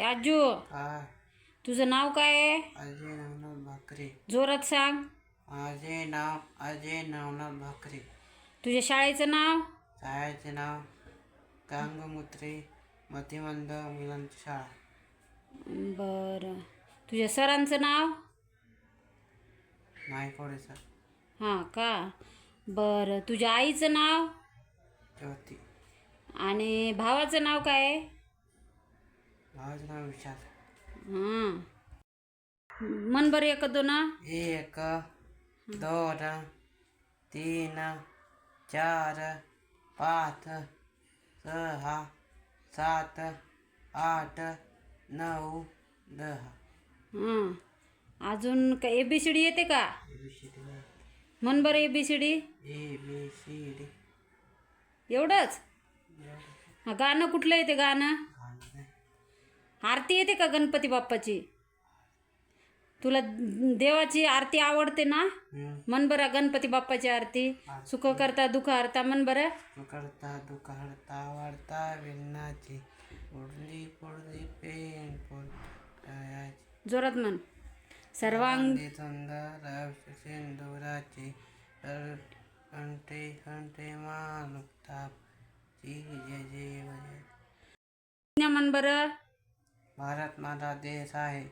आजू काय? तुझं नाव काय आहे? अजय नवनाथ भाकरे. जोरात सांग. माझे नाव अजय नवनाथ भाकरे. तुझ्या शाळेचं नाव? शाळेचे नाव गांगमुत्रे मतिमंद मुलांची शाळा. बरं. तुझ्या सरांचं नाव? नायकोडे सर. हां का? बरं. तुझ्या आईचं नाव? ज्योती. आणि भावाचं नाव काय आहे? भावाचे नाव विशाल हां मन बरं एक दोन? एक दोन तीन चार पाच सहा सात आठ नऊ दहा. हां अजून का ए बी सी डी येते का? मन बरं A B C D A B C D एवढंच? हा गाणं कुठलं येते गाणं? आरती येते का गणपती बाप्पाची? तुला देवाची आरती आवडते ना? मन बरं गणपती बाप्पाची आरती. सुख करता दुःख हरता मन बरं. करता दुखाडता वाढता विन्नाची उडली पुडली पेन जोरात म्हण. सर्वांग सुंदर सिंदुराची कंठे कंठे मानुकता जी जय जय जय मन बरं. भारत माझा देश आहे.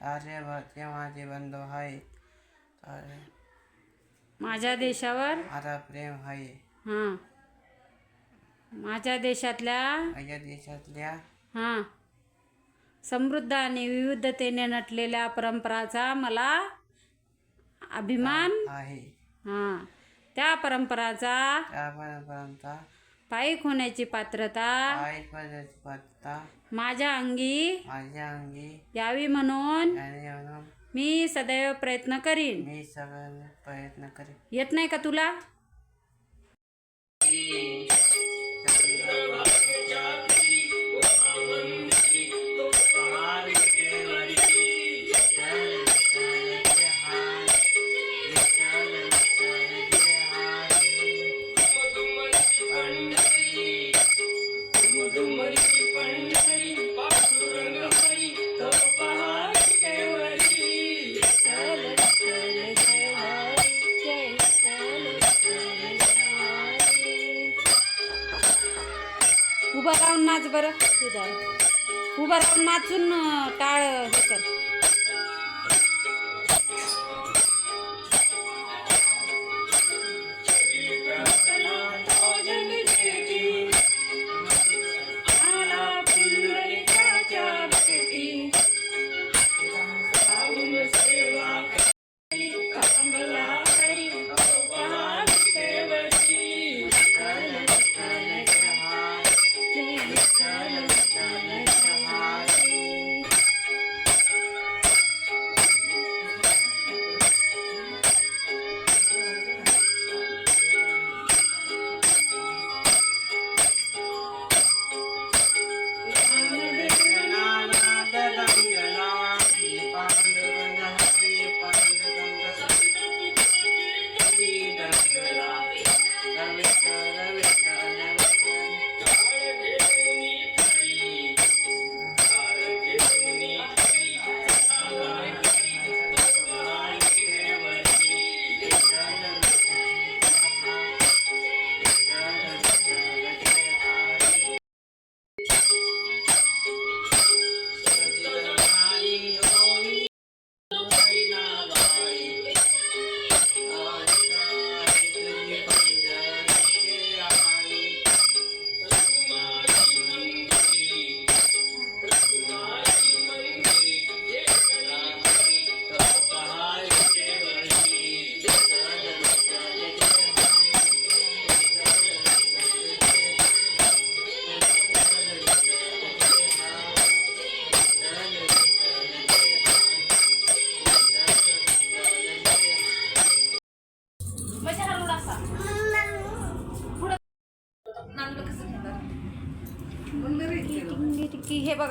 भारतीय माझे बंधू आहे सारे माझ्या देशावर? माझा प्रेम आहे. हां. माझ्या देशातल्या? माझ्या देशातल्या? हां. समृद्ध आणि विविधतेने नटलेल्या परंपराचा मला अभिमान? आहे. हां. त्या परंपराचा? त्या परंपरांचा पायीक होण्याची पात्रता. माझ्या अंगी. माझ्या अंगी. यावी म्हणून आणि म्हणून मी सदैव प्रयत्न करीन. मी सगळ्यांना प्रयत्न करेन. येत नाही का तुला? उभं नाच बरं. तुझा उभं राहून नाचून टाळ हे कर.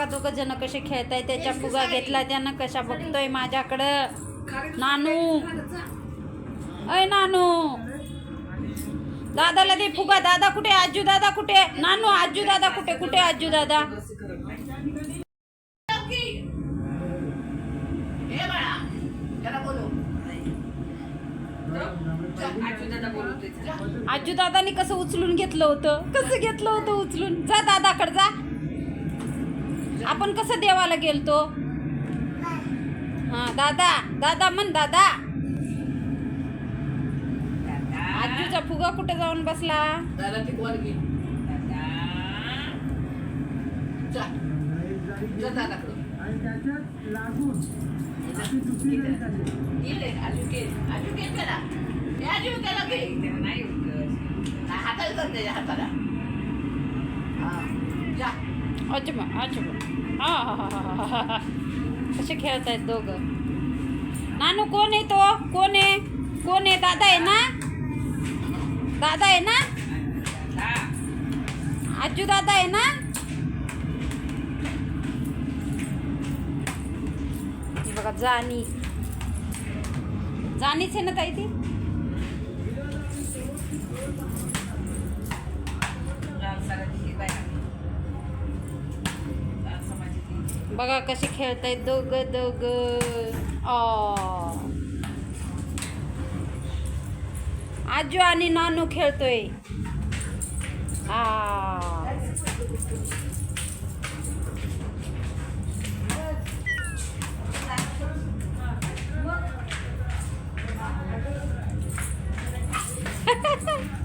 बघा दोघं जण कसे खेळताय त्याच्या फुगा घेतला त्यानं कशा बघतोय माझ्याकडं? नानू. अय नानू. दादाला दे फुगा. दादा कुठे? आजू दादा कुठे? नानू आजू दादा कुठे? कुठे आजू दादा? आजू दादानी कसं उचलून घेतलं होतं? कसं घेतलं होतं उचलून? जा दादाकडे जा. आपण कसं देवाला गेलतो? हा दादा दादा म्हण दादा. आजूचा फुगा कुठे जाऊन बसला? आणि अच्छा अच्छा अजमा अजमा हा हा हा हा हा हा. कसे दोघं? नानू कोण आहे तो? कोण आहे? कोण आहे? दादा आहे ना? दादा आहे ना? आजू दादा आहे ना? बघा जाणी जाणीच आहे ना ताई ती? बघा कसे खेळतायत दोघं दोघं. आ. आजू आणि नानू खेळतोय. आ.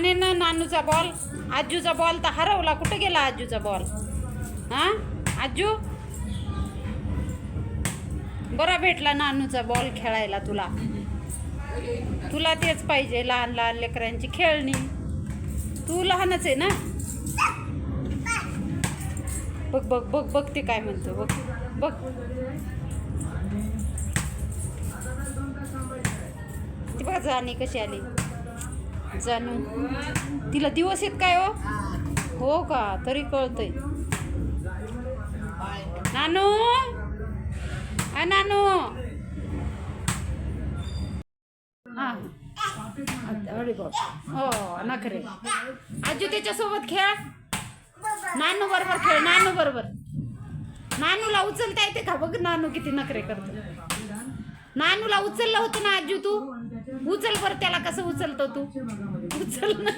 आणि ना नानूचा बॉल आजूचा बॉल तर हरवला. कुठं गेला आजूचा बॉल हा? आजू? बरा भेटला नानूचा बॉल खेळायला तुला. तुला तेच पाहिजे लहान लहान लेकरांची खेळणी. तू लहानच आहे ना? बघ बघ बघ बघ ते काय म्हणतो बघ बघ. ती बघा जाणी कशी आली? जाणू. तिला दिवस येत काय हो? हो का? तरी कळतंय. नानू? आ नानू? हा अरे बाप हो नखरे. आजू त्याच्यासोबत खेळ. नानू बरोबर खेळ नानू बरोबर. नानूला उचलता येते का? बघ नानू किती नखरे करतो. नानूला उचललं होतं ना आजू तू? उचल बरं त्याला कसं उचलतो तू? उचल ना.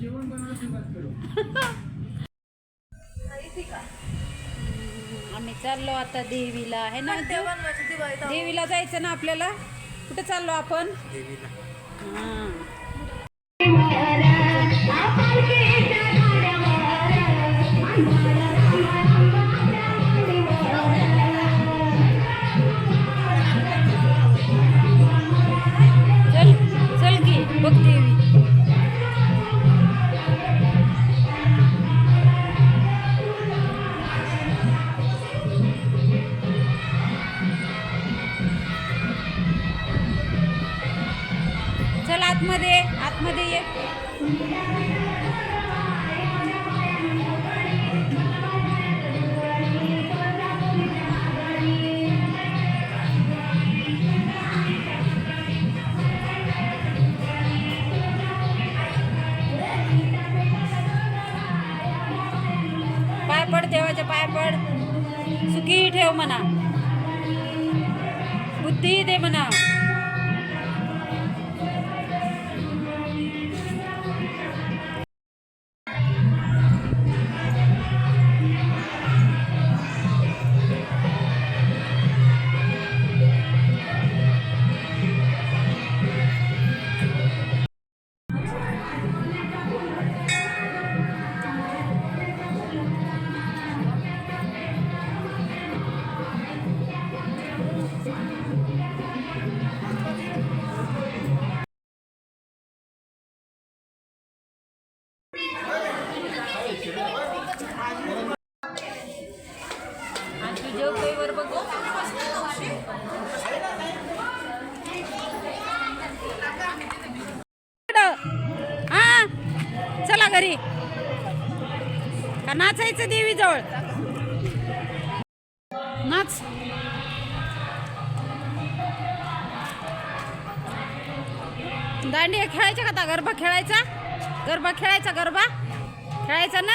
जेवण बनवायला सुरुवात करू आम्ही चाललो आता देवीला आहे ना? देव? देवीला जायचं ना आपल्याला? कुठे चाललो आपण? हां. सुखी ठेव म्हणा बुद्धी दे म्हणा चला घरी. का नाचायचं देवीजवळ? नाच. दांडिया खेळायचा का आता? गरबा खेळायचा? गरबा खेळायचा गरबा? खेळायचं ना?